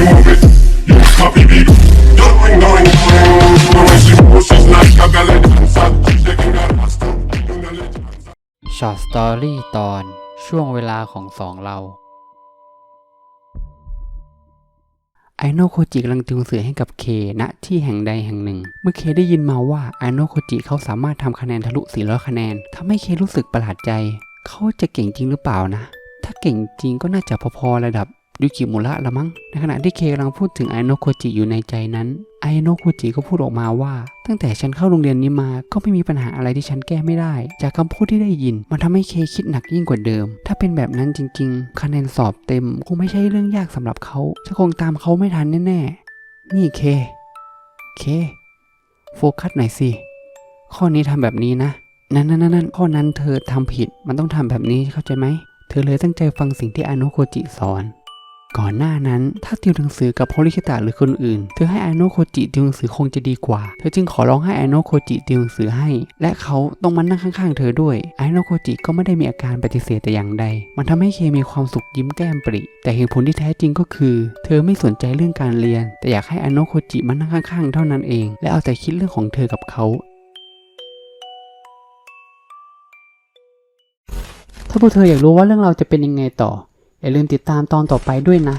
you move it. You copy me. Going, going, going. When she moves, she's like a ballet dancer. She's shaking her ass to the dancer. ช็อตสตอรี่ตอนช่วงเวลาของสองเรา ไอโนโคจิกำลังจูงเสือให้กับเคณที่แห่งใดแห่งหนึ่ง เมื่อเคได้ยินมาว่าไอโนโคจิเขาสามารถทำคะแนนทะลุ 400 คะแนนทำให้เครู้สึกประหลาดใจ เขาจะเก่งจริงหรือเปล่านะ ถ้าเก่งจริงก็น่าจะพอๆระดับ ยุกิมุระละมั้งในขณะที่เคกำลังพูดถึงไอโนโคจิอยู่ในใจนั้นไอโนโคจิก็พูดออกมาว่า ตั้งแต่ฉันเข้าโรงเรียนนี้มาก็ไม่มีปัญหาอะไรที่ฉันแก้ไม่ได้ จากคำพูดที่ได้ยิน มันทำให้เคคิดหนักยิ่งกว่าเดิม ถ้าเป็นแบบนั้นจริง ๆ คะแนนสอบเต็มคงไม่ใช่เรื่องยากสำหรับเขาฉันคงตามเขาไม่ทันแน่ๆนี่เค เค โฟกัสหน่อยสิข้อนี้ทำแบบนี้นะนั่นนั่นนั่นข้อนั้นเธอทำผิดมันต้องทำแบบนี้เข้าใจไหมเธอเลยตั้งใจฟังสิ่งที่อโนโคจิสอน ก่อนหน้านั้น ถ้าติวหนังสือกับโฮริคิตะหรือคนอื่น เธอให้อโนโคจิติวหนังสือคงจะดีกว่า เธอจึงขอร้องให้อโนโคจิติวหนังสือให้ และเขาต้องมานั่งข้างๆ เธอด้วยอโนโคจิก็ไม่ได้มีอาการปฏิเสธแต่อย่างใด มันทำให้เคมีความสุขยิ้มแก้มปริ แต่เหตุผลที่แท้จริงก็คือ เธอไม่สนใจเรื่องการเรียน แต่อยากให้อโนโคจิมานั่งข้างๆ เท่านั้นเอง และเอาแต่คิดเรื่องของเธอกับเขาถ้าพวกเธออยากรู้ว่าเรื่องเราจะเป็นยังไงต่อ อย่าลืมติดตามตอนต่อไปด้วยนะ